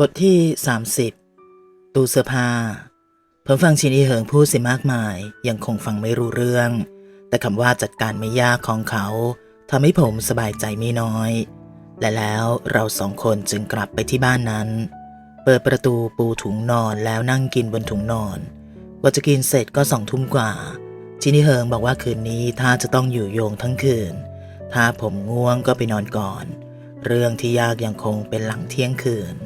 บทที่ 30 ตู้เสื้อผ้า ผมฟังชินอีเหิงพูดสิมากมาย ยังคงฟังไม่รู้เรื่อง แต่คำว่าจัดการไม่ยากของเขาทำให้ผมสบายใจไม่น้อย และแล้วเราสองคนจึงกลับไปที่บ้านนั้น เปิดประตูปูถุงนอนแล้วนั่งกินบนถุงนอนกว่าจะกินเสร็จก็สองทุ่มกว่า ชินีเหิงบอกว่าคืนนี้ถ้าจะต้องอยู่โยงทั้งคืน ถ้าผมง่วงก็ไปนอนก่อน เรื่องที่ยากยังคงเป็นหลังเที่ยงคืน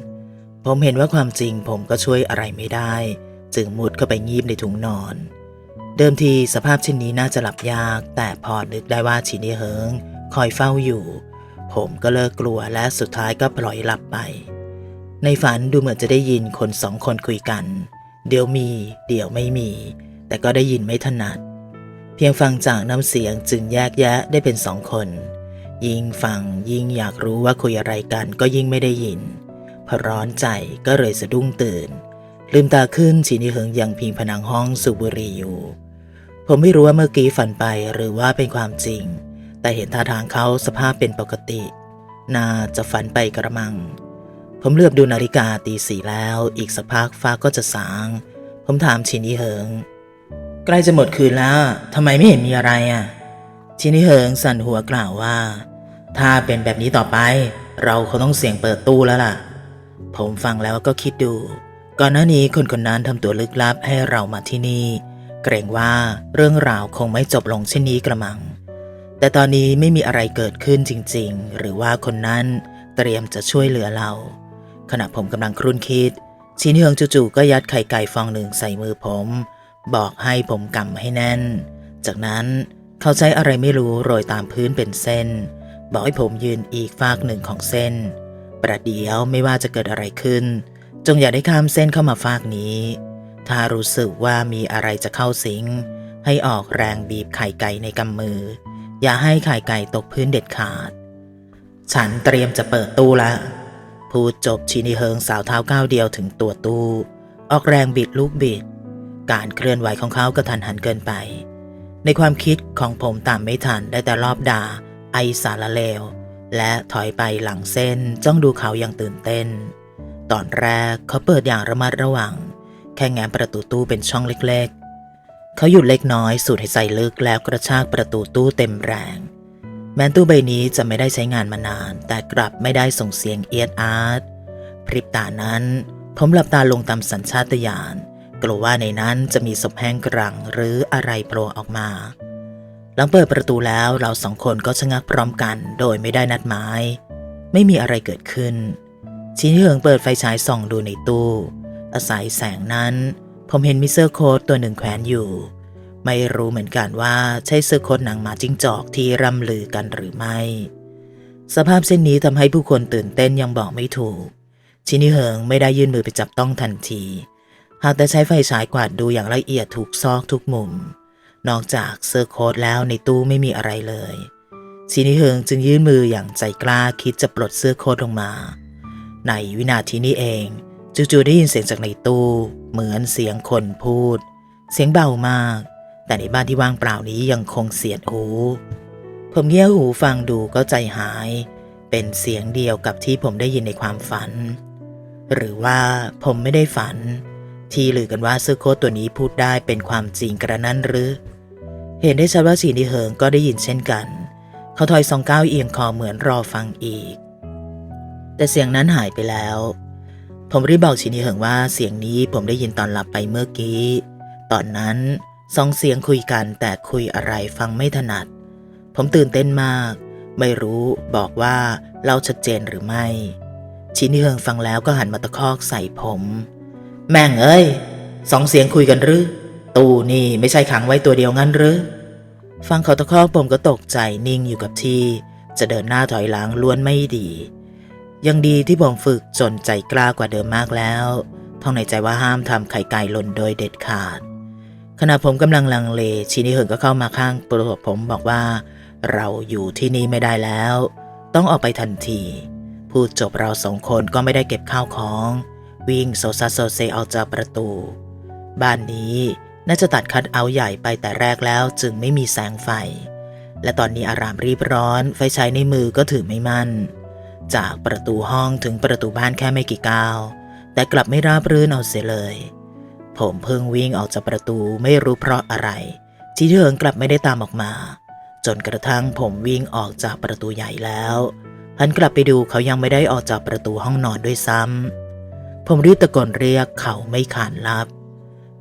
ผมเห็นว่าความจริงผมก็ช่วยอะไรไม่ได้ จึงมุดเข้าไปงีบในถุงนอน เดิมทีสภาพเช่นนี้น่าจะหลับยาก แต่พอนึกได้ว่าชินีเฮิงคอยเฝ้าอยู่ ผมก็เลิกกลัวและสุดท้ายก็ปล่อยหลับไป ในฝันดูเหมือนจะได้ยินคนสองคนคุยกัน เดี๋ยวมี เดี๋ยวไม่มี แต่ก็ได้ยินไม่ถนัด เพียงฟังจากน้ำเสียงจึงแยกแยะได้เป็นสองคน ยิ่งฟังยิ่งอยากรู้ว่าคุยอะไรกันก็ยิ่งไม่ได้ยิน ร้อนใจก็เลยสะดุ้งตื่น ลืมตาขึ้นชินิเหิงยังพิงผนังห้องสูบบุหรี่อยู่ ผมไม่รู้ว่าเมื่อกี้ฝันไปหรือว่าเป็นความจริง แต่เห็นท่าทางเขาสภาพเป็นปกติ น่าจะฝันไปกระมัง ผมเลือบดูนาฬิกาตีสี่แล้ว อีกสักพักฟ้าก็จะสาง ผมถามชินิเหิง ใกล้จะหมดคืนแล้วทำไมไม่เห็นมีอะไรอะชินิเหิงสั่นหัวกล่าวว่า ถ้าเป็นแบบนี้ต่อไป เราคงต้องเสี่ยงเปิดตู้แล้วล่ะ ผมฟังแล้วก็คิดดู ก่อนหน้านี้คนคนนั้นทำตัวลึกลับให้เรามาที่นี่ เกรงว่าเรื่องราวคงไม่จบลงเช่นนี้กระมัง แต่ตอนนี้ไม่มีอะไรเกิดขึ้นจริง ๆ หรือว่าคนนั้นเตรียมจะช่วยเหลือเรา ขณะผมกำลังครุ่นคิด ชินเฮืองจู่ๆก็ยัดไข่ไก่ฟองหนึ่งใส่มือผม บอกให้ผมกำให้แน่น จากนั้นเขาใช้อะไรไม่รู้โรยตามพื้นเป็นเส้น บอกให้ผมยืนอีกฟากหนึ่งของเส้น ประเดี๋ยวไม่ว่าจะเกิดอะไรขึ้น จงอย่าได้ข้ามเส้นเข้ามาฟากนี้ ถ้ารู้สึกว่ามีอะไรจะเข้าสิง ให้ออกแรงบีบไข่ไก่ในกำมือ อย่าให้ไข่ไก่ตกพื้นเด็ดขาด ฉันเตรียมจะเปิดตู้ละพูดจบชินิเฮิงสาวเท้าก้าวเดียวถึงตัวตู้ ออกแรงบิดลูกบิด การเคลื่อนไหวของเขากระทันหันเกินไป ในความคิดของผมตามไม่ทันได้แต่รอบด่าไอสารเลว และถอยไปหลังเส้นจ้องดูเขาอย่างตื่นเต้น ตอนแรกเขาเปิดอย่างระมัดระวัง แค่แง้มประตูตู้เป็นช่องเล็กๆ เขาหยุดเล็กน้อยสูดหายใจลึกแล้วกระชากประตูตู้เต็มแรง แม้ตู้ใบนี้จะไม่ได้ใช้งานมานาน แต่กลับไม่ได้ส่งเสียงเอียดอาร์ตพริบตานั้นผมหลับตาลงตามสัญชาตญาณกลัวว่าในนั้นจะมีศพแห้งกรังหรืออะไรโผล่ออกมา หลังเปิดประตูแล้วเราสองคนก็ชะงักพร้อมกัน โดยไม่ได้นัดหมาย ไม่มีอะไรเกิดขึ้น ชินเหิงเปิดไฟฉายส่องดูในตู้ อาศัยแสงนั้น ผมเห็นมิเซอร์โค้ดตัวหนึ่งแขวนอยู่ ไม่รู้เหมือนกันว่าใช่เสื้อโค้ดหนังหมาจิ้งจอกที่ร่ำลือกันหรือไม่ สภาพเช่นนี้ทำให้ผู้คนตื่นเต้นยังบอกไม่ถูก ชินิเหิงไม่ได้ยื่นมือไปจับต้องทันที หากแต่ใช้ไฟฉายกวาดดูอย่างละเอียดทุกซอกทุกมุม นอกจากเสื้อโค้ทแล้วในตู้ไม่มีอะไรเลยชินิเฮิงจึงยื่นมืออย่างใจกล้าคิดจะปลดเสื้อโค้ทลงมา ในวินาทีนี้เองจู่ๆได้ยินเสียงจากในตู้ เหมือนเสียงคนพูด เสียงเบามาก แต่ในบ้านที่ว่างเปล่านี้ยังคงเสียดหู ผมเงี่ยหูฟังดูก็ใจหาย เป็นเสียงเดียวกับที่ผมได้ยินในความฝัน หรือว่าผมไม่ได้ฝัน ที่ลือกันว่าเสื้อโค้ทตัวนี้พูดได้เป็นความจริงกระนั้นหรือ เห็นได้ชัดว่าสีนิเหิงก็ได้ยินเช่นกัน เขาถอยสองก้าวเอียงคอเหมือนรอฟังอีก แต่เสียงนั้นหายไปแล้ว ผมรีบบอกชินิเหิงว่าเสียงนี้ผมได้ยินตอนหลับไปเมื่อกี้ ตอนนั้นสองเสียงคุยกันแต่คุยอะไรฟังไม่ถนัด ผมตื่นเต้นมาก ไม่รู้บอกว่าเล่าชัดเจนหรือไม่ ชินิเหิงฟังแล้วก็หันมาตะคอกใส่ผม แม่งเอ้ยสองเสียงคุยกันหรือ ตู้นี่ไม่ใช่ขังไว้ตัวเดียวงั้นหรือ ฟังเขาตะคอกผมก็ตกใจนิ่งอยู่กับที่ จะเดินหน้าถอยหลังล้วนไม่ดี ยังดีที่ผมฝึกจนใจกล้ากว่าเดิมมากแล้วท่องในใจว่าห้ามทำไข่ไก่หล่นโดยเด็ดขาด ขณะผมกำลังลังเลชินิเหิงก็เข้ามาข้างตัวผมบอกว่า เราอยู่ที่นี่ไม่ได้แล้ว ต้องออกไปทันที พูดจบเราสองคนก็ไม่ได้เก็บข้าวของ วิ่งโซซัสโซเซออกจากประตู บ้านนี้ น่าจะตัดคัดเอาใหญ่ไปแต่แรกแล้วจึงไม่มีแสงไฟ และตอนนี้อารามรีบร้อน ไฟฉายในมือก็ถือไม่มั่น จากประตูห้องถึงประตูบ้านแค่ไม่กี่ก้าว แต่กลับไม่ราบรื่นเอาเสียเลย ผมเพิ่งวิ่งออกจากประตูไม่รู้เพราะอะไรชีเหิงกลับไม่ได้ตามออกมา จนกระทั่งผมวิ่งออกจากประตูใหญ่แล้วหันกลับไปดูเขายังไม่ได้ออกจากประตูห้องนอนด้วยซ้ำผมรีบตะโกนเรียกเขาไม่ขานรับ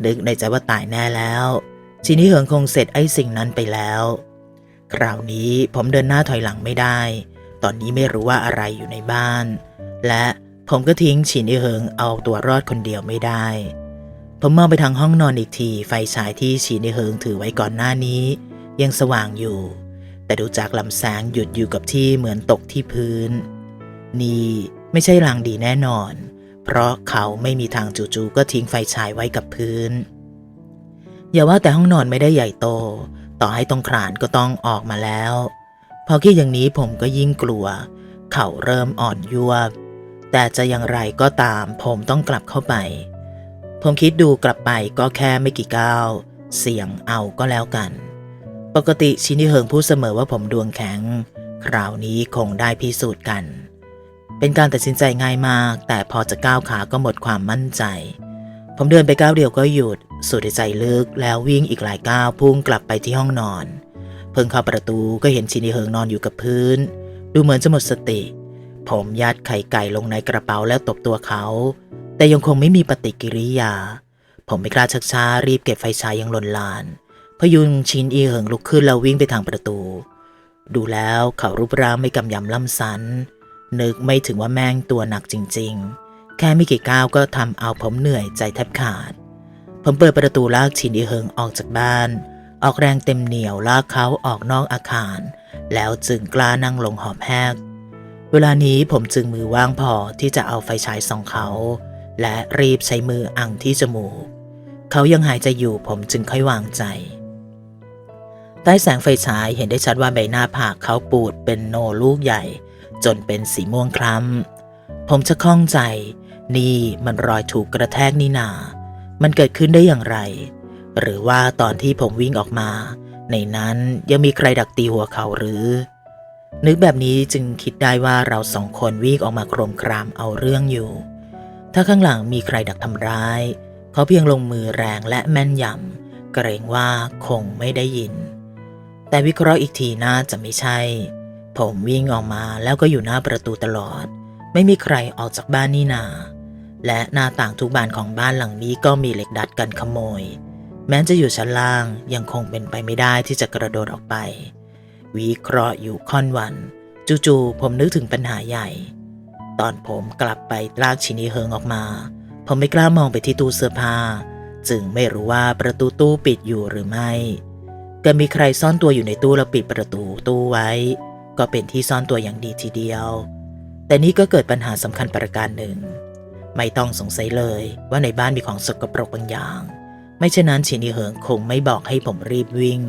นึกในใจว่าตายแน่แล้วชีนี้เหิงคงเสร็จไอ้สิ่งนั้นไปแล้ว คราวนี้ผมเดินหน้าถอยหลังไม่ได้ ตอนนี้ไม่รู้ว่าอะไรอยู่ในบ้าน และผมก็ทิ้งชินอีเหิงเอาตัวรอดคนเดียวไม่ได้ ผมมองไปทางห้องนอนอีกที ไฟฉายที่ชินอีเหิงถือไว้ก่อนหน้านี้ ยังสว่างอยู่ แต่ดูจากลำแสงหยุดอยู่กับที่เหมือนตกที่พื้น นี่ไม่ใช่ลางดีแน่นอน เพราะเขาไม่มีทางจู่ๆก็ทิ้งไฟฉายไว้กับพื้น อย่าว่าแต่ห้องนอนไม่ได้ใหญ่โต ต่อให้ต้องคลานก็ต้องออกมาแล้ว พอคิดอย่างนี้ผมก็ยิ่งกลัว เขาเริ่มอ่อนยวบ แต่จะอย่างไรก็ตาม ผมต้องกลับเข้าไป ผมคิดดูกลับไปก็แค่ไม่กี่ก้าวเสี่ยงเอาก็แล้วกัน ปกติชินิเฮิงพูดเสมอว่าผมดวงแข็ง คราวนี้คงได้พิสูจน์กัน เป็นการตัดสินใจง่ายมาก แต่พอจะก้าวขาก็หมดความมั่นใจ ผมเดินไปก้าวเดียวก็หยุด สูดใจลึกแล้ววิ่งอีกหลายก้าวพุ่งกลับไปที่ห้องนอน เพิ่งเข้าประตูก็เห็นชินิเฮิงนอนอยู่กับพื้น ดูเหมือนจะหมดสติ ผมยัดไข่ไก่ลงในกระเป๋าแล้วตบตัวเขา แต่ยังคงไม่มีปฏิกิริยา ผมไม่กล้าชักช้ารีบเก็บไฟฉายยังหล่นลาน พยุงชินอีเหิงลุกขึ้นแล้ววิ่งไปทางประตู ดูแล้วเขารูปร่างไม่กำยำล่ำสัน นึกไม่ถึงว่าแม่งตัวหนักจริง ๆ แค่ไม่กี่ก้าวก็ทำเอาผมเหนื่อยใจแทบขาด ผมเปิดประตูลากชินอีเหิงออกจากบ้าน ออกแรงเต็มเหนียวลากเขาออกนอกอาคาร แล้วจึงกล้านั่งลงหอบแหกเวลานี้ผมจึงมือว่างพอที่จะเอาไฟฉายส่องเขา และรีบใช้มืออังที่จมูก เขายังหายใจอยู่ผมจึงค่อยวางใจใต้แสงไฟฉายเห็นได้ชัดว่าใบหน้าผากเขาปูดเป็นโนลูกใหญ่ จนเป็นสีม่วงคล้ำ ผมจะข้องใจ นี่มันรอยถูกกระแทกนี่นา มันเกิดขึ้นได้อย่างไร หรือว่าตอนที่ผมวิ่งออกมา ในนั้นยังมีใครดักตีหัวเขาหรือ นึกแบบนี้จึงคิดได้ว่าเราสองคนวิ่งออกมาโครมครามเอาเรื่องอยู่ ถ้าข้างหลังมีใครดักทำร้าย เขาเพียงลงมือแรงและแม่นยำเกรงว่าคงไม่ได้ยิน แต่วิเคราะห์อีกทีน่าจะไม่ใช่ ผมวิ่งออกมาแล้วก็อยู่หน้าประตูตลอด ไม่มีใครออกจากบ้านนี่นา และหน้าต่างทุกบานของบ้านหลังนี้ก็มีเหล็กดัดกันขโมย แม้จะอยู่ชั้นล่างยังคงเป็นไปไม่ได้ที่จะกระโดดออกไป วิเคราะห์อยู่ค่อนวัน จู่ๆผมนึกถึงปัญหาใหญ่ ตอนผมกลับไปลากชินีเฮิงออกมา ผมไม่กล้ามองไปที่ตู้เสื้อผ้า จึงไม่รู้ว่าประตูตู้ปิดอยู่หรือไม่ก็มีใครซ่อนตัวอยู่ในตู้แล้วปิดประตูตู้ไว้ ก็เป็นที่ซ่อนตัวอย่างดีทีเดียว แต่นี่ก็เกิดปัญหาสำคัญประการหนึ่ง ไม่ต้องสงสัยเลยว่าในบ้านมีของสกปรกบางอย่าง ไม่เช่นนั้นชินีเหิงคงไม่บอกให้ผมรีบวิ่ง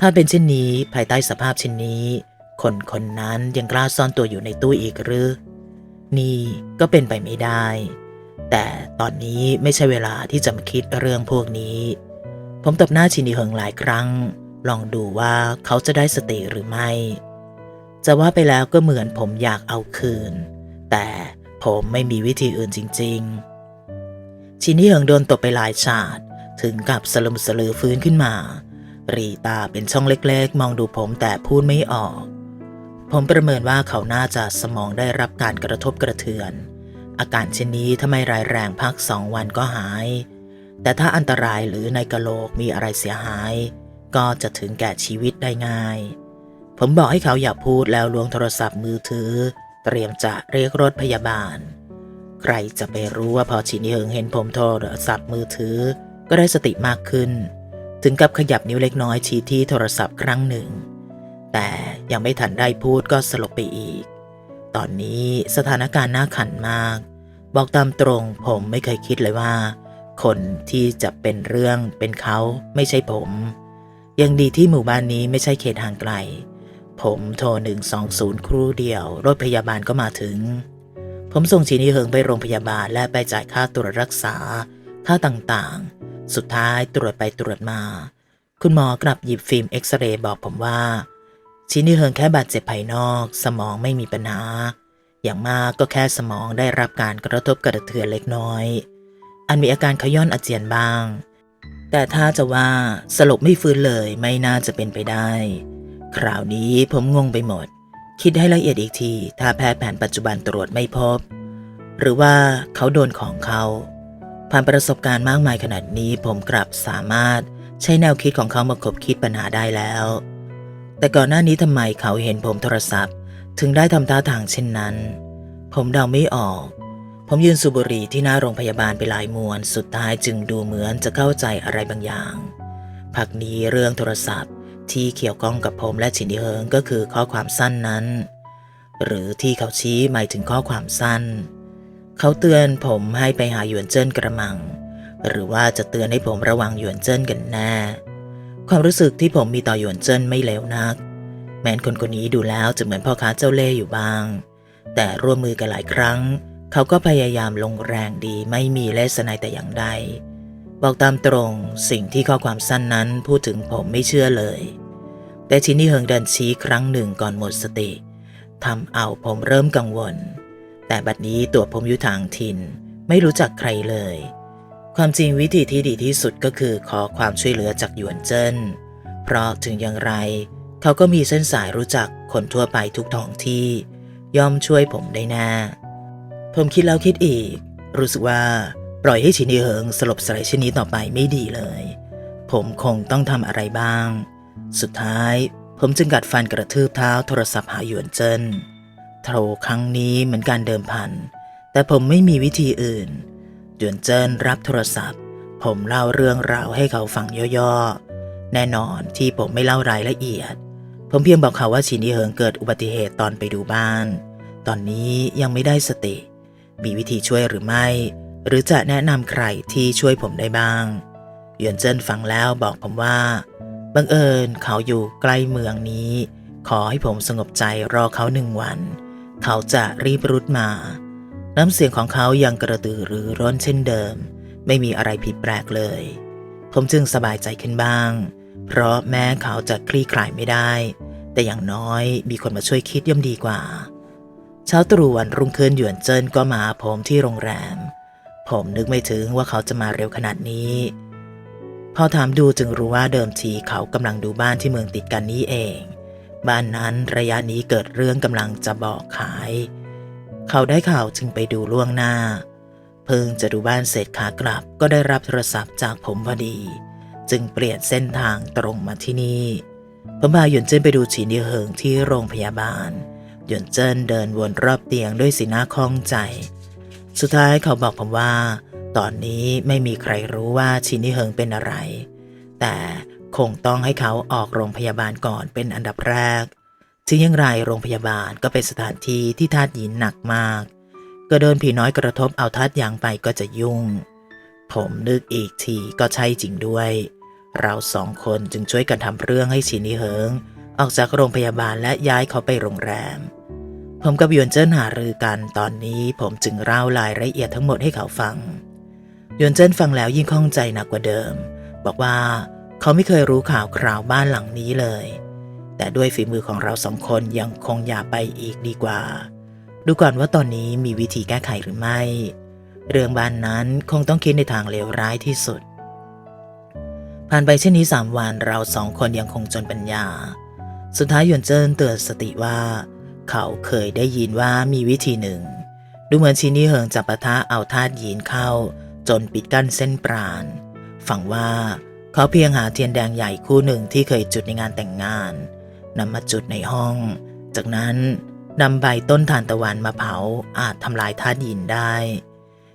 ถ้าเป็นเช่นนี้ภายใต้สภาพเช่นนี้ คนคนนั้นยังกล้าซ่อนตัวอยู่ในตู้อีกหรือ นี่ก็เป็นไปไม่ได้ แต่ตอนนี้ไม่ใช่เวลาที่จะมาคิดเรื่องพวกนี้ ผมตบหน้าชินีเหิงหลายครั้งลองดูว่าเขาจะได้สติหรือไม่ จะว่าไปแล้วก็เหมือนผมอยากเอาคืน แต่ผมไม่มีวิธีอื่นจริง ๆ ชินีเหิงโดนตบไปหลายฉาดถึงกับสลุมสลือฟื้นขึ้นมา รีตาเป็นช่องเล็กๆ มองดูผมแต่พูดไม่ออก ผมประเมินว่าเขาน่าจะสมองได้รับการกระทบกระเทือน อาการเช่นนี้ถ้าไม่ร้ายแรงพักสองวันก็หาย แต่ถ้าอันตรายหรือในกะโหลกมีอะไรเสียหาย ก็จะถึงแก่ชีวิตได้ง่าย ผมบอกให้เขาอย่าพูดแล้วล้วงโทรศัพท์มือถือ เตรียมจะเรียกรถพยาบาล ใครจะไปรู้ว่าพอชินเฮิงเห็นผมโทรศัพท์มือถือ ก็ได้สติมากขึ้น ถึงกับขยับนิ้วเล็กน้อยชี้ที่โทรศัพท์ครั้งหนึ่ง แต่ยังไม่ทันได้พูดก็สลบไปอีก ตอนนี้สถานการณ์น่าขันมาก บอกตามตรงผมไม่เคยคิดเลยว่า คนที่จะเป็นเรื่องเป็นเขาไม่ใช่ผม ยังดีที่หมู่บ้านนี้ไม่ใช่เขตห่างไกล ผมโทร 120 ครู่เดียว รถพยาบาลก็มาถึง ผมส่งชีนีเฮิงไปโรงพยาบาลและไปจ่ายค่าตรวจรักษา ค่าต่างๆ สุดท้ายตรวจไปตรวจมา คุณหมอกลับหยิบฟิล์มเอ็กซเรย์บอกผมว่าชินีเฮิงแค่บาดเจ็บภายนอก สมองไม่มีปัญหา อย่างมากก็แค่สมองได้รับการกระทบกระเทือนเล็กน้อย อันมีอาการขย้อนอาเจียนบ้างแต่ถ้าจะว่าสลบไม่ฟื้นเลยไม่น่าจะเป็นไปได้ คราวนี้ผมงงไปหมด คิดให้ละเอียดอีกที ถ้าแพทย์แผนปัจจุบันตรวจไม่พบ หรือว่าเขาโดนของเขา ผ่านประสบการณ์มากมายขนาดนี้ผมกลับสามารถใช้แนวคิดของเขามาคบคิดปัญหาได้แล้ว แต่ก่อนหน้านี้ทำไมเขาเห็นผมโทรศัพท์ ถึงได้ทำท่าทางเช่นนั้น ผมเดาไม่ออก ผมยืนสูบบุหรี่ที่หน้าโรงพยาบาลไปหลายมวน สุดท้ายจึงดูเหมือนจะเข้าใจอะไรบางอย่าง พักนี้เรื่องโทรศัพท์ ที่เกี่ยวข้องกับผมและฉินดีเฮิงก็คือข้อความสั้นนั้น หรือที่เขาชี้หมายถึงข้อความสั้น เขาเตือนผมให้ไปหาหยวนเจิ้นกระมัง หรือว่าจะเตือนให้ผมระวังหยวนเจิ้นกันแน่ ความรู้สึกที่ผมมีต่อหยวนเจิ้นไม่เลวนัก แม้นคนคนนี้ดูแล้วจะเหมือนพ่อค้าเจ้าเล่ห์อยู่บ้าง แต่ร่วมมือกันหลายครั้ง เขาก็พยายามลงแรงดีไม่มีเลสไนแต่อย่างใดบอกตามตรงสิ่งที่ข้อความสั้นนั้นพูดถึงผมไม่เชื่อเลย แต่ชินี่เฮิงเดินชี้ครั้งหนึ่งก่อนหมดสติทำเอาผมเริ่มกังวล แต่บัดนี้ตัวผมอยู่ทางถิ่นไม่รู้จักใครเลย ความจริงวิธีที่ดีที่สุดก็คือขอความช่วยเหลือจากหยวนเจิ้น เพราะถึงอย่างไร เขาก็มีเส้นสายรู้จักคนทั่วไปทุกท้องที่ ย่อมช่วยผมได้แน่ผมคิดแล้วคิดอีก รู้สึกว่าปล่อยให้ชินีเหิงสลบสลายช่นนี้ต่อไปไม่ดีเลย ผมคงต้องทำอะไรบ้าง สุดท้ายผมจึงกัดฟันกระทืบเท้าโทรศัพท์หาหยวนเจินโทรครั้งนี้เหมือนการเดิมพัน แต่ผมไม่มีวิธีอื่น หยวนเจินรับโทรศัพท์ ผมเล่าเรื่องราวให้เขาฟังย่อๆ แน่นอนที่ผมไม่เล่ารายละเอียด ผมเพียงบอกเขาว่าชินีเหิงเกิดอุบัติเหตุตอนไปดูบ้าน ตอนนี้ยังไม่ได้สติ มีวิธีช่วยหรือไม่ หรือจะแนะนำใครที่ช่วยผมได้บ้างหยวนเจินฟังแล้วบอกผมว่า บังเอิญเขาอยู่ใกล้เมืองนี้ ขอให้ผมสงบใจรอเขาหนึ่งวัน เขาจะรีบรุดมา น้ำเสียงของเขายังกระตือรือร้นเช่นเดิม ไม่มีอะไรผิดแปลกเลย ผมจึงสบายใจขึ้นบ้าง เพราะแม้เขาจะคลี่คลายไม่ได้ แต่อย่างน้อยมีคนมาช่วยคิดย่อมดีกว่า เช้าตรู่วันรุ่งขึ้นหยวนเจิ้นก็มาหาผมที่โรงแรม ผมนึกไม่ถึงว่าเขาจะมาเร็วขนาดนี้ พอถามดูจึงรู้ว่าเดิมทีเขากำลังดูบ้านที่เมืองติดกันนี้เอง บ้านนั้นระยะนี้เกิดเรื่องกำลังจะบอกขาย เขาได้ข่าวจึงไปดูล่วงหน้า เพิ่งจะดูบ้านเสร็จขากลับก็ได้รับโทรศัพท์จากผมพอดี จึงเปลี่ยนเส้นทางตรงมาที่นี่ ผมพาหยวนเจิ้นไปดูฉีนีเหิงที่โรงพยาบาล หยวนเจิ้นเดินวนรอบเตียงด้วยสีหน้าคล่องใจ สุดท้ายเขาบอกผมว่า ตอนนี้ไม่มีใครรู้ว่าชินีเหิงเป็นอะไร แต่คงต้องให้เขาออกโรงพยาบาลก่อนเป็นอันดับแรก ถึงอย่างไรโรงพยาบาลก็เป็นสถานที่ที่ทาสหญิงหนักมาก ก็เดินผีน้อยกระทบเอาทาสยางไปก็จะยุ่ง ผมนึกอีกทีก็ใช่จริงด้วย เราสองคนจึงช่วยกันทำเรื่องให้ชินีเหิงออกจากโรงพยาบาลและย้ายเขาไปโรงแรม ผมกับหยวนเจิ้นหารือกันตอนนี้ผมจึงเล่ารายละเอียดทั้งหมดให้เขาฟัง ยวนเจิ้นฟังแล้วยิ่งข้องใจหนักกว่าเดิม บอกว่าเขาไม่เคยรู้ข่าวคราวบ้านหลังนี้เลย แต่ด้วยฝีมือของเราสองคนยังคงอย่าไปอีกดีกว่า ดูก่อนว่าตอนนี้มีวิธีแก้ไขหรือไม่ เรื่องบ้านนั้นคงต้องคิดในทางเลวร้ายที่สุด ผ่านไปเช่นนี้สามวันเราสองคนยังคงจนปัญญา สุดท้ายหยวนเจิ้นเตือนสติว่า เขาเคยได้ยินว่ามีวิธีหนึ่ง ดูเหมือนชินี่เหิงจะปะทะเอาธาตุยีนเข้า จนปิดกั้นเส้นปราณฝังว่าเขาเพียงหาเทียนแดงใหญ่คู่หนึ่งที่เคยจุดในงานแต่งงานนำมาจุดในห้อง จากนั้นนำใบต้นทานตะวันมาเผาอาจทำลายธาตุยีนได้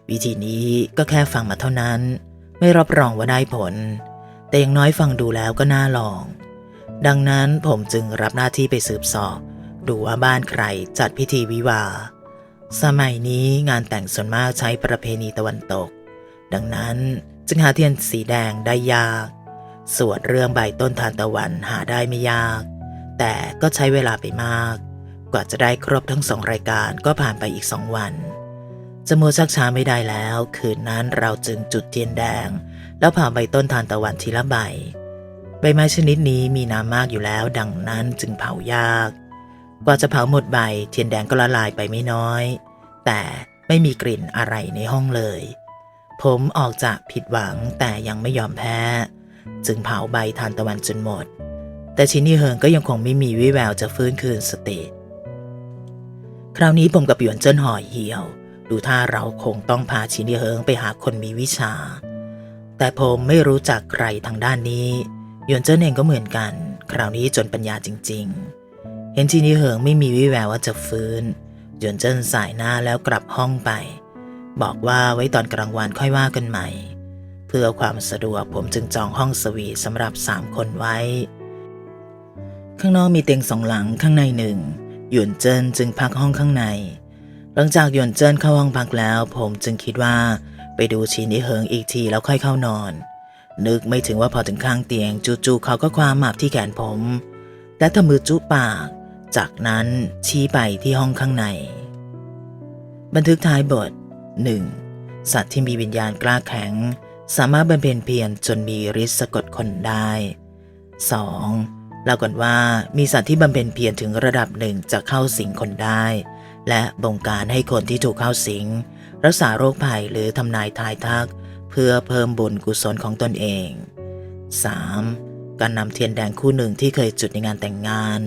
วิธีนี้ก็แค่ฟังมาเท่านั้น ไม่รับรองว่าได้ผล แต่อย่างน้อยฟังดูแล้วก็น่าลอง ดังนั้นผมจึงรับหน้าที่ไปสืบสอบดูว่าบ้านใครจัดพิธีวิวา สมัยนี้งานแต่งส่วนมากใช้ประเพณีตะวันตก ดังนั้นจึงหาเทียนสีแดงได้ยาก ส่วนเรื่องใบต้นทานตะวันหาได้ไม่ยาก แต่ก็ใช้เวลาไปมาก กว่าจะได้ครบทั้งสองรายการก็ผ่านไปอีกสองวันจะมัวชักช้าไม่ได้แล้ว คืนนั้นเราจึงจุดเทียนแดง แล้วผ่าใบต้นทานตะวันทีละใบ ใบไม้ชนิดนี้มีน้ำมากอยู่แล้ว ดังนั้นจึงเผายาก กว่าจะเผาหมดใบ เทียนแดงก็ละลายไปไม่น้อย แต่ไม่มีกลิ่นอะไรในห้องเลย ผมออกจากผิดหวังแต่ยังไม่ยอมแพ้ จึงเผาใบทานตะวันจนหมด แต่ชินนี่เฮิงก็ยังคงไม่มีวิแววจะฟื้นคืนสติ คราวนี้ผมกับหยวนเจิ้นห่อเหี่ยว ดูท่าเราคงต้องพาชินนี่เฮิงไปหาคนมีวิชา แต่ผมไม่รู้จักใครทางด้านนี้หยวนเจิ้นเองก็เหมือนกัน คราวนี้จนปัญญาจริง ๆ เห็นชินนี่เฮิงไม่มีวิแววว่าจะฟื้นหยวนเจิ้นสายหน้าแล้วกลับห้องไป บอกว่าไว้ตอนกลางวันค่อยว่ากันใหม่ เพื่อความสะดวกผมจึงจองห้องสวีทสำหรับสามคนไว้ ข้างนอกมีเตียงสองหลังข้างในหนึ่งหยวนเจิ้นจึงพักห้องข้างใน หลังจากหยวนเจิ้นเข้าห้องพักแล้ว ผมจึงคิดว่าไปดูชินนี่เฮิงอีกทีแล้วค่อยเข้านอน นึกไม่ถึงว่าพอถึงข้างเตียงจู่ๆเขาก็คว้าหมากที่แขนผม และทำมือจุปาก จากนั้นชี้ไปที่ห้องข้างใน บันทึกท้ายบท 1. สัตว์ที่มีวิญญาณกล้าแข็ง สามารถบำเพ็ญเพียรจนมีฤทธิ์สะกดคนได้ 2. เล่ากันว่ามีสัตว์ที่บำเพ็ญเพียรถึงระดับหนึ่งจะเข้าสิงคนได้ และบงการให้คนที่ถูกเข้าสิง รักษาโรคภัยหรือทำนายทายทัก เพื่อเพิ่มบุญกุศลของตนเอง 3. การนำเทียนแดงคู่หนึ่งที่เคยจุดในงานแต่งงาน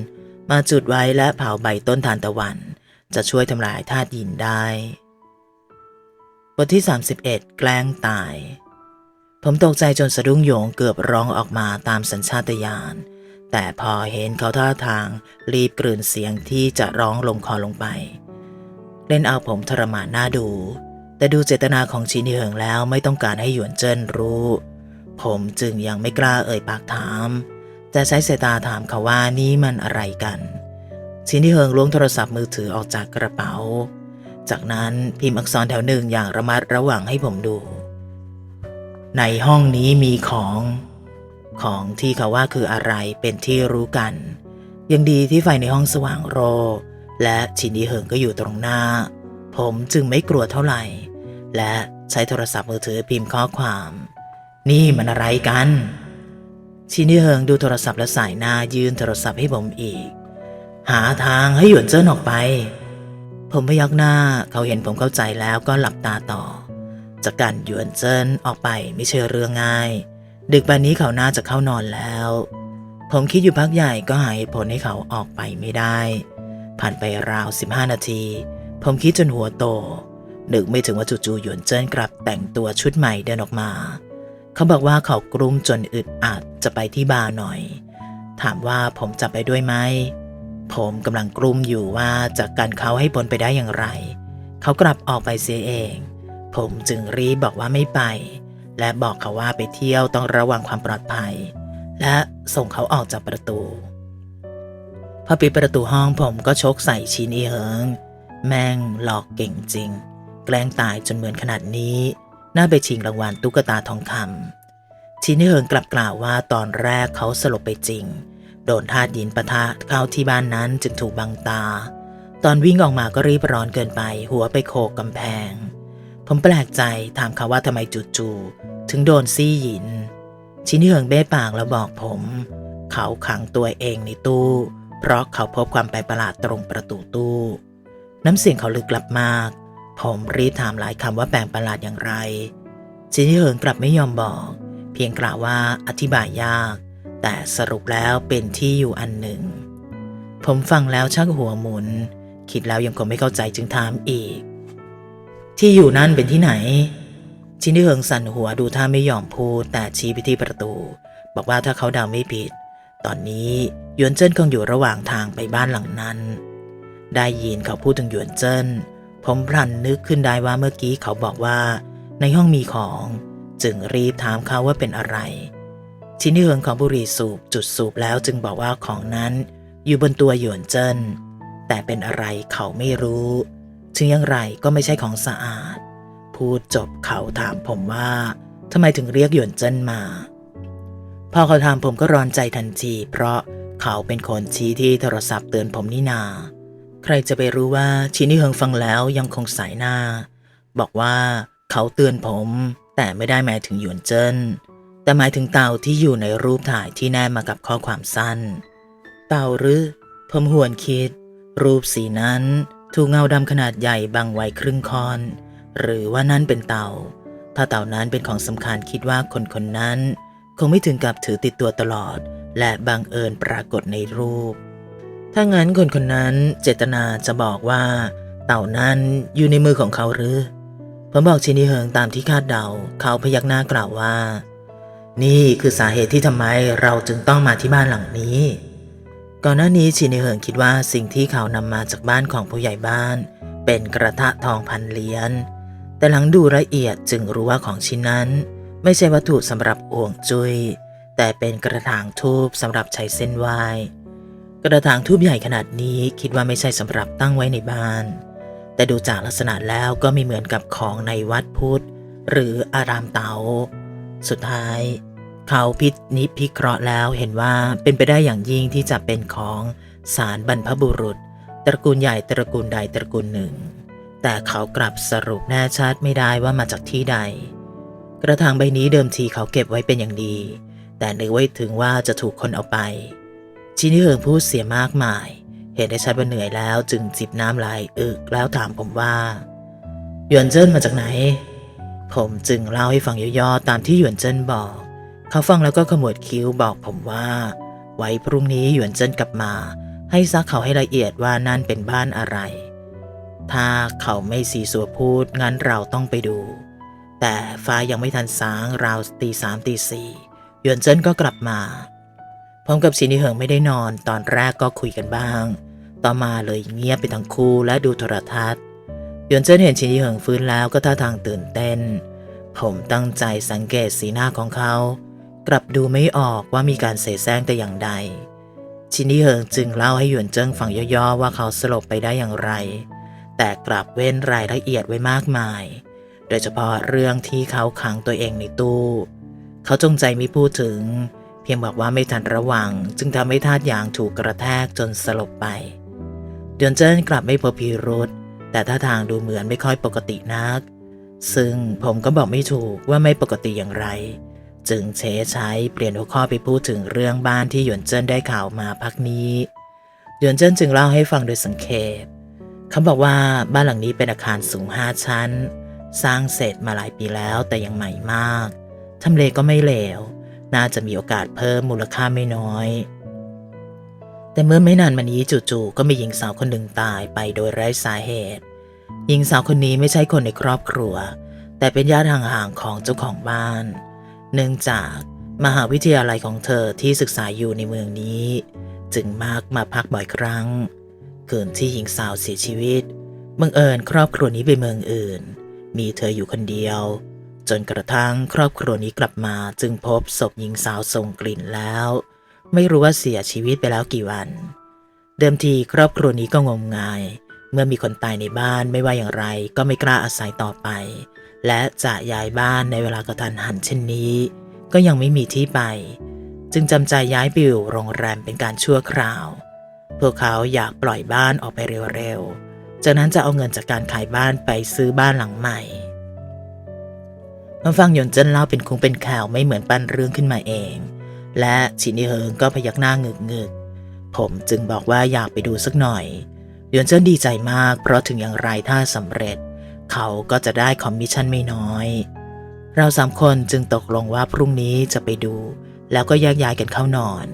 มาจุดไว้และเผาใบต้นทานตะวัน จะช่วยทำลายธาตุยินได้ บทที่ 31 แกล้งตาย ผมตกใจจนสะดุ้งโยงเกือบร้องออกมาตามสัญชาตญาณ แต่พอเห็นเขาท่าทาง รีบกลืนเสียงที่จะร้องลงคอลงไป เล่นเอาผมทรมานหน้าดู แต่ดูเจตนาของชินเหิงแล้วไม่ต้องการให้หยวนเจิ้นรู้ ผมจึงยังไม่กล้าเอ่ยปากถาม แต่ใช้สายตาถามเขาว่านี่มันอะไรกันชินเฮิงล้วงโทรศัพท์มือถือออกจากกระเป๋า จากนั้นพิมพ์อักษรแถวหนึ่งอย่างระมัดระวังให้ผมดู ในห้องนี้มีของ ของที่เขาว่าคืออะไรเป็นที่รู้กัน ยังดีที่ไฟในห้องสว่างโร และชินดีเหิงก็อยู่ตรงหน้า ผมจึงไม่กลัวเท่าไหร่ และใช้โทรศัพท์มือถือพิมพ์ข้อความ นี่มันอะไรกัน ชินดีเหิงดูโทรศัพท์และสายหน้ายืนโทรศัพท์ให้ผมอีก หาทางให้หยวนเจิ้นออกไป ผมพยักหน้าเขาเห็นผมเข้าใจแล้วก็หลับตาต่อ จากการหยวนเจิ้นออกไปไม่ใช่เรื่องง่าย ดึกแบบนี้เขาน่าจะเข้านอนแล้ว ผมคิดอยู่พักใหญ่ก็หาเหตุผลให้เขาออกไปไม่ได้ ผ่านไปราว 15 นาที ผมคิดจนหัวโตนึกไม่ถึงว่าจู่ๆหยวนเจิ้นกลับแต่งตัวชุดใหม่เดินออกมา เขาบอกว่าเขากลุ้มจนอึดอัดจะไปที่บาร์หน่อย ถามว่าผมจะไปด้วยไหม ผมกำลังกลุ้มอยู่ว่าจะก,กันเขาให้พ้นไปได้อย่างไร เขากลับออกไปเสียเอง ผมจึงรีบบอกว่าไม่ไป และบอกเขาว่าไปเที่ยวต้องระวังความปลอดภัย และส่งเขาออกจากประตู พอปิดประตูห้องผมก็ชกใส่ชินอีเหิง แม่งหลอกเก่งจริง แกล้งตายจนเหมือนขนาดนี้ น่าไปชิงรางวัลตุ๊กตาทองคำชินอีเหิงกลับกล่าวว่าตอนแรกเขาสลบไปจริง โดนธาตุยินปะทะเข้าที่บ้านนั้นจึงถูกบังตา ตอนวิ่งออกมาก็รีบร้อนเกินไป หัวไปโขกกำแพง ผมแปลกใจถามเขาว่าทำไมจู่ๆถึงโดนซี่หิน ชินเหิงเบ้ปากแล้วบอกผม เขาขังตัวเองในตู้ เพราะเขาพบความแปลกประหลาดตรงประตูตู้ น้ำเสียงเขาลึกลับมาก ผมรีบถามหลายคำว่าแปลกประหลาดอย่างไรชินเหิงกลับไม่ยอมบอก เพียงกล่าวว่าอธิบายยาก แต่สรุปแล้วเป็นที่อยู่อันหนึ่ง ผมฟังแล้วชักหัวหมุน คิดแล้วยังคงไม่เข้าใจจึงถามอีก ที่อยู่นั่นเป็นที่ไหน ชินที่เหิงสั่นหัวดูท่าไม่ยอมพูดแต่ชี้ไปที่ประตู บอกว่าถ้าเขาเดาไม่ผิด ตอนนี้หยวนเจิ้นคงอยู่ระหว่างทางไปบ้านหลังนั้น ได้ยินเขาพูดถึงหยวนเจิ้นผมพลันนึกขึ้นได้ว่าเมื่อกี้เขาบอกว่า ในห้องมีของ จึงรีบถามเขาว่าเป็นอะไร ชินที่เหิงของบุหรี่สูบจุดสูบแล้วจึงบอกว่าของนั้น อยู่บนตัวหยวนเจิ้นแต่เป็นอะไรเขาไม่รู้ ถึงอย่างไรก็ไม่ใช่ของสะอาด พูดจบเขาถามผมว่าทำไมถึงเรียกหยวนเจิ้นมา พอเขาถามผมก็ร้อนใจทันที เพราะเขาเป็นคนชี้ที่โทรศัพท์เตือนผมนี่นา ใครจะไปรู้ว่าชินนี่เฮิงฟังแล้วยังคงสายหน้า บอกว่าเขาเตือนผม แต่ไม่ได้หมายถึงหยวนเจิ้น แต่หมายถึงเต่าที่อยู่ในรูปถ่ายที่แนบมากับข้อความสั้น เต่าหรือ ผมหวนคิด รูปสีนั้นถูกเงาดำขนาดใหญ่บังไว้ครึ่งคอน หรือว่านั่นเป็นเต่า ถ้าเต่านั้นเป็นของสำคัญคิดว่าคนคนนั้น คงไม่ถึงกับถือติดตัวตลอด และบังเอิญปรากฏในรูป ถ้างั้นคนคนนั้นเจตนาจะบอกว่า เต่านั้นอยู่ในมือของเขาหรือ ผมบอกชินิเฮิงตามที่คาดเดา เขาพยักหน้ากล่าวว่า นี่คือสาเหตุที่ทำไมเราจึงต้องมาที่บ้านหลังนี้ ก่อนหน้านี้ชินิเฮิงคิดว่าสิ่งที่เขานำมาจากบ้านของผู้ใหญ่บ้าน เป็นกระทะทองพันเหรียญแต่หลังดูละเอียดจึงรู้ว่าของชิ้นนั้น ไม่ใช่วัตถุสำหรับอ่วงจุย แต่เป็นกระถางทูบสำหรับใช้เส้นไหว้กระถางทูบใหญ่ขนาดนี้คิดว่าไม่ใช่สำหรับตั้งไว้ในบ้าน แต่ดูจากลักษณะแล้วก็ไม่เหมือนกับของในวัดพุทธหรืออารามเตาสุดท้าย เขาพินิจพิเคราะห์แล้วเห็นว่าเป็นไปได้อย่างยิ่งที่จะเป็นของสารบรรพบุรุษ ตระกูลใหญ่ตระกูลใดตระกูลหนึ่ง แต่เขากลับสรุปแน่ชัดไม่ได้ว่ามาจากที่ใด กระถางใบนี้เดิมทีเขาเก็บไว้เป็นอย่างดี แต่นึกไว้ถึงว่าจะถูกคนเอาไปชินิเฮิงพูดเสียมากมาย เห็นได้ชัดว่าเหนื่อยแล้วจึงจิบน้ำลายอึกแล้วถามผมว่าหยวนเจิ้นมาจากไหน ผมจึงเล่าให้ฟังย่อๆตามที่หยวนเจิ้นบอก เขาฟังแล้วก็ขมวดคิ้วบอกผมว่า ไว้พรุ่งนี้หยวนเจิ้นกลับมา ให้ซักเขาให้ละเอียดว่านั่นเป็นบ้านอะไร ถ้าเขาไม่สีสัวพูดงั้นเราต้องไปดู แต่ฟ้ายังไม่ทันสางราวตีสามตีสี่หยวนเจิ้นก็กลับมาผมกับชินิเหิงไม่ได้นอนตอนแรกก็คุยกันบ้าง ต่อมาเลยเงียบไปทั้งคู่และดูโทรทัศน์หยวนเจิ้นเห็นชินิเหิงฟื้นแล้วก็ท่าทางตื่นเต้น ผมตั้งใจสังเกตสีหน้าของเขา กลับดูไม่ออกว่ามีการเสแสร้งแต่อย่างใด ชินิเหิงจึงเล่าให้หยวนเจิ้งฟังย่อๆว่าเขาสลบไปได้อย่างไร แต่กลับเว้นรายละเอียดไว้มากมาย โดยเฉพาะเรื่องที่เขาขังตัวเองในตู้ เขาจงใจไม่พูดถึง เพียงบอกว่าไม่ทันระวัง จึงทำให้ทาดยางถูกกระแทกจนสลบไปเดือนเจิ้นกลับไม่พบพิรุษแต่ท่าทางดูเหมือนไม่ค่อยปกตินัก ซึ่งผมก็บอกไม่ถูกว่าไม่ปกติอย่างไร จึงเชใช้เปลี่ยนหัวข้อไปพูดถึงเรื่องบ้านที่หยวนเจิ้นได้ข่าวมาพักนี้หยวนเจิ้นจึงเล่าให้ฟังโดยสังเขปเขาบอกว่าบ้านหลังนี้เป็นอาคารสูงห้าชั้น สร้างเสร็จมาหลายปีแล้วแต่ยังใหม่มากทำเลก็ไม่เลว น่าจะมีโอกาสเพิ่มมูลค่าไม่น้อย แต่เมื่อไม่นานมานี้จู่ๆก็มีหญิงสาวคนหนึ่งตายไปโดยไร้สาเหตุ หญิงสาวคนนี้ไม่ใช่คนในครอบครัว แต่เป็นญาติห่างๆของเจ้าของบ้าน เนื่องจากมหาวิทยาลัยของเธอที่ศึกษาอยู่ในเมืองนี้ จึงมากมาพักบ่อยครั้ง คืนที่หญิงสาวเสียชีวิตบังเอิญครอบครัวนี้ไปเมืองอื่น มีเธออยู่คนเดียว จนกระทั่งครอบครัวนี้กลับมาจึงพบศพหญิงสาวส่งกลิ่นแล้ว ไม่รู้ว่าเสียชีวิตไปแล้วกี่วัน เดิมทีครอบครัวนี้ก็งมงาย เมื่อมีคนตายในบ้านไม่ว่าอย่างไรก็ไม่กล้าอาศัยต่อไป และจะย้ายบ้านในเวลากระทันหันเช่นนี้ ก็ยังไม่มีที่ไป จึงจำใจย้ายไปอยู่โรงแรมเป็นการชั่วคราว พวกเขาอยากปล่อยบ้านออกไปเร็วๆ จากนั้นจะเอาเงินจากการขายบ้านไปซื้อบ้านหลังใหม่มาฟังหยนเจิ้นเล่าเป็นคงเป็นข่าวไม่เหมือนปั้นเรื่องขึ้นมาเอง และชินิเฮิงก็พยักหน้าเงึกเงึกๆผมจึงบอกว่าอยากไปดูสักหน่อย เหยวนเจิ้นดีใจมาก เพราะถึงอย่างไรถ้าสำเร็จ เขาก็จะได้คอมมิชชั่นไม่น้อย เราสามคนจึงตกลงว่าพรุ่งนี้จะไปดู แล้วก็แยกย้ายกันเข้านอน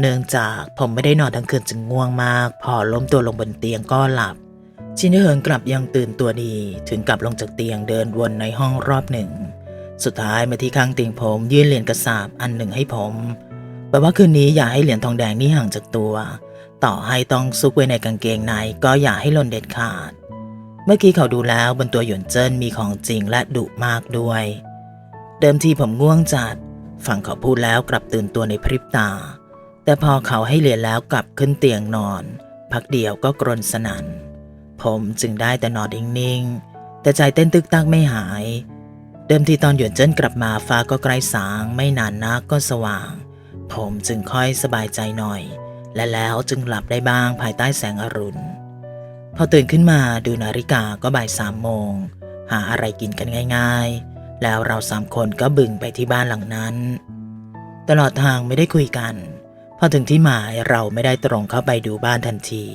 เนื่องจากผมไม่ได้นอนทั้งคืนจึงง่วงมาก พอล้มตัวลงบนเตียงก็หลับ ชินเหิงกลับยังตื่นตัวดี ถึงกลับลงจากเตียงเดินวนในห้องรอบหนึ่ง สุดท้ายมาที่ข้างเตียงผมยื่นเหรียญกระสาบอันหนึ่งให้ผมแปลว่าคืนนี้อย่าให้เหรียญทองแดงนี่ห่างจากตัว ต่อให้ต้องซุกไว้ในกางเกงในก็อย่าให้หล่นเด็ดขาด เมื่อกี้เขาดูแล้วบนตัวหยวนเจิ้นมีของจริงและดุมากด้วย เดิมทีผมง่วงจัด ฟังเขาพูดแล้วกลับตื่นตัวในพริบตา แต่พอเขาให้เหรียญแล้วกลับขึ้นเตียงนอน พักเดียวก็กรนสนัน่น ผมจึงได้แต่นอนนิ่งๆ แต่ใจเต้นตึกตักไม่หาย เดิมทีตอนหยวนเจิ้นกลับมาฟ้าก็ใกล้สาง ไม่นานนักก็สว่าง ผมจึงค่อยสบายใจหน่อย และแล้วจึงหลับได้บ้างภายใต้แสงอรุณ พอตื่นขึ้นมาดูนาฬิกาก็บ่ายสามโมง หาอะไรกินกันง่าย ๆ แล้วเราสามคนก็บึงไปที่บ้านหลังนั้น ตลอดทางไม่ได้คุยกัน พอถึงที่หมายเราไม่ได้ตรงเข้าไปดูบ้านทันที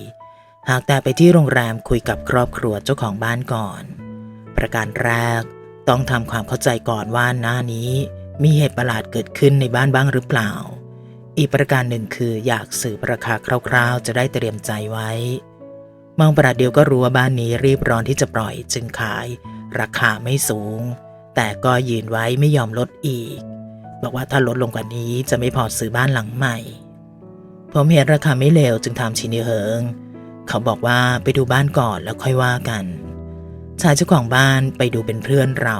หากแต่ไปที่โรงแรมคุยกับครอบครัวเจ้าของบ้านก่อน ประการแรกต้องทำความเข้าใจก่อนว่าหน้านี้มีเหตุประหลาดเกิดขึ้นในบ้านบ้างหรือเปล่า อีกประการหนึ่งคืออยากสืบราคาคร่าวๆ จะได้เตรียมใจไว้ มองประเดี๋ยวก็รู้ว่าบ้านนี้รีบร้อนที่จะปล่อยจึงขาย ราคาไม่สูง แต่ก็ยืนไว้ไม่ยอมลดอีก บอกว่าถ้าลดลงกว่านี้จะไม่พอซื้อบ้านหลังใหม่ ผมเห็นราคาไม่เลวจึงถามชินิเหิง เขาบอกว่าไปดูบ้านก่อนแล้วค่อยว่ากัน ชายเจ้าของบ้านไปดูเป็นเพื่อนเรา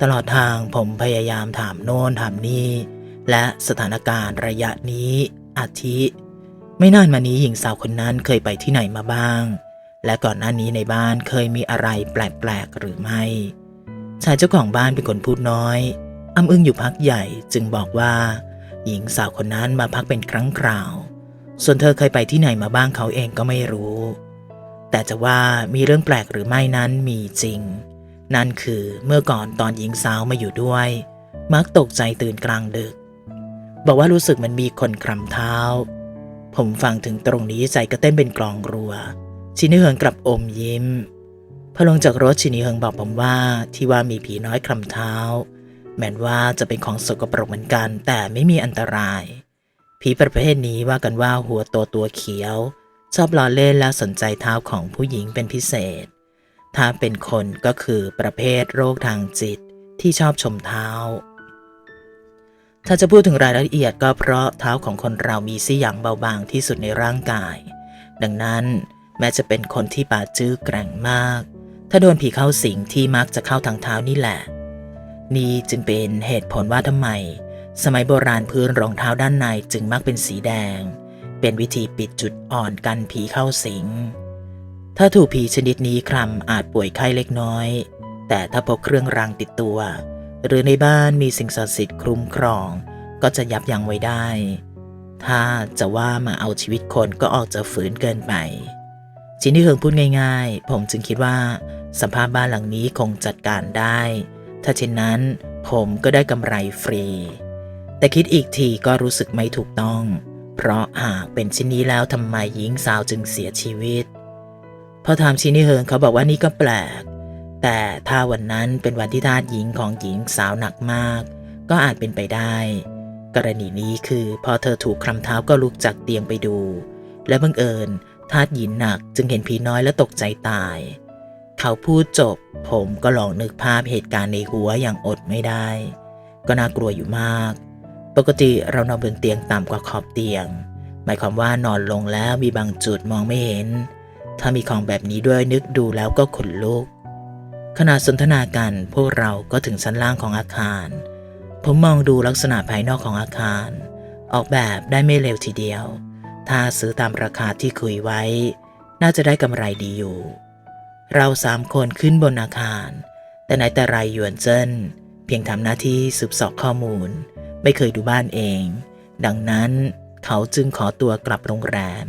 ตลอดทางผมพยายามถามโน่นถามนี่ และสถานการณ์ระยะนี้อาทิ ไม่นานมานี้หญิงสาวคนนั้นเคยไปที่ไหนมาบ้าง และก่อนหน้านี้ในบ้านเคยมีอะไรแปลกๆหรือไม่ ชายเจ้าของบ้านเป็นคนพูดน้อยอ้ำอึ้งอยู่พักใหญ่จึงบอกว่า หญิงสาวคนนั้นมาพักเป็นครั้งคราว ส่วนเธอเคยไปที่ไหนมาบ้างเขาเองก็ไม่รู้ แต่จะว่ามีเรื่องแปลกหรือไม่นั้นมีจริง นั่นคือเมื่อก่อนตอนหญิงสาวมาอยู่ด้วย มักตกใจตื่นกลางดึก บอกว่ารู้สึกมันมีคนคลำเท้า ผมฟังถึงตรงนี้ใจก็เต้นเป็นกลองรัว ชินิเฮิงกลับอมยิ้ม พอลงจากรถชินิเฮิงบอกผมว่าที่ว่ามีผีน้อยคลำเท้า แม้นว่าจะเป็นของสกปรกเหมือนกัน แต่ไม่มีอันตราย ผีประเภทนี้ว่ากันว่าหัวโตตัวเขียว ชอบล้อเล่นและสนใจเท้าของผู้หญิงเป็นพิเศษ ถ้าเป็นคนก็คือประเภทโรคทางจิตที่ชอบชมเท้า ถ้าจะพูดถึงรายละเอียดก็เพราะเท้าของคนเรามีซี่หยางเบาบางที่สุดในร่างกาย ดังนั้นแม้จะเป็นคนที่ปาจื้อแกร่งมาก ถ้าโดนผีเข้าสิงที่มักจะเข้าทางเท้านี่แหละ นี่จึงเป็นเหตุผลว่าทำไม สมัยโบราณพื้นรองเท้าด้านในจึงมักเป็นสีแดง เป็นวิธีปิดจุดอ่อนกันผีเข้าสิง ถ้าถูกผีชนิดนี้คลำอาจป่วยไข้เล็กน้อย แต่ถ้าพกเครื่องรางติดตัว หรือในบ้านมีสิ่งศักดิ์สิทธิ์คุ้มครอง ก็จะยับยั้งไว้ได้ ถ้าจะว่ามาเอาชีวิตคนก็ออกจะฝืนเกินไปจินที่เฮิงพูดง่ายๆ ผมจึงคิดว่าสภาพบ้านหลังนี้คงจัดการได้ ถ้าเช่นนั้นผมก็ได้กำไรฟรี แต่คิดอีกทีก็รู้สึกไม่ถูกต้อง เพราะหากเป็นชิ้นนี้แล้วทำไมหญิงสาวจึงเสียชีวิต พอถามชินนี่เฮิงเขาบอกว่านี่ก็แปลก แต่ถ้าวันนั้นเป็นวันที่ทาสหญิงของหญิงสาวหนักมาก ก็อาจเป็นไปได้ กรณีนี้คือพอเธอถูกคลำเท้าก็ลุกจากเตียงไปดู และบังเอิญทาสหญิงหนักจึงเห็นผีน้อยและตกใจตาย เขาพูดจบ ผมก็ลองนึกภาพเหตุการณ์ในหัวอย่างอดไม่ได้ ก็น่ากลัวอยู่มาก ปกติเรานอนบนเตียงต่ำกว่าขอบเตียง หมายความว่านอนลงแล้วมีบางจุดมองไม่เห็น ถ้ามีของแบบนี้ด้วยนึกดูแล้วก็ขนลุก ขณะสนทนากันพวกเราก็ถึงชั้นล่างของอาคาร ผมมองดูลักษณะภายนอกของอาคาร ออกแบบได้ไม่เร็วทีเดียว ถ้าซื้อตามราคาที่คุยไว้ น่าจะได้กำไรดีอยู่ เราสามคนขึ้นบนอาคาร แต่ไหนแต่ไรหยวนเจิ้นเพียงทำหน้าที่สืบสอบข้อมูล ไม่เคยดูบ้านเอง ดังนั้นเขาจึงขอตัวกลับโรงแรม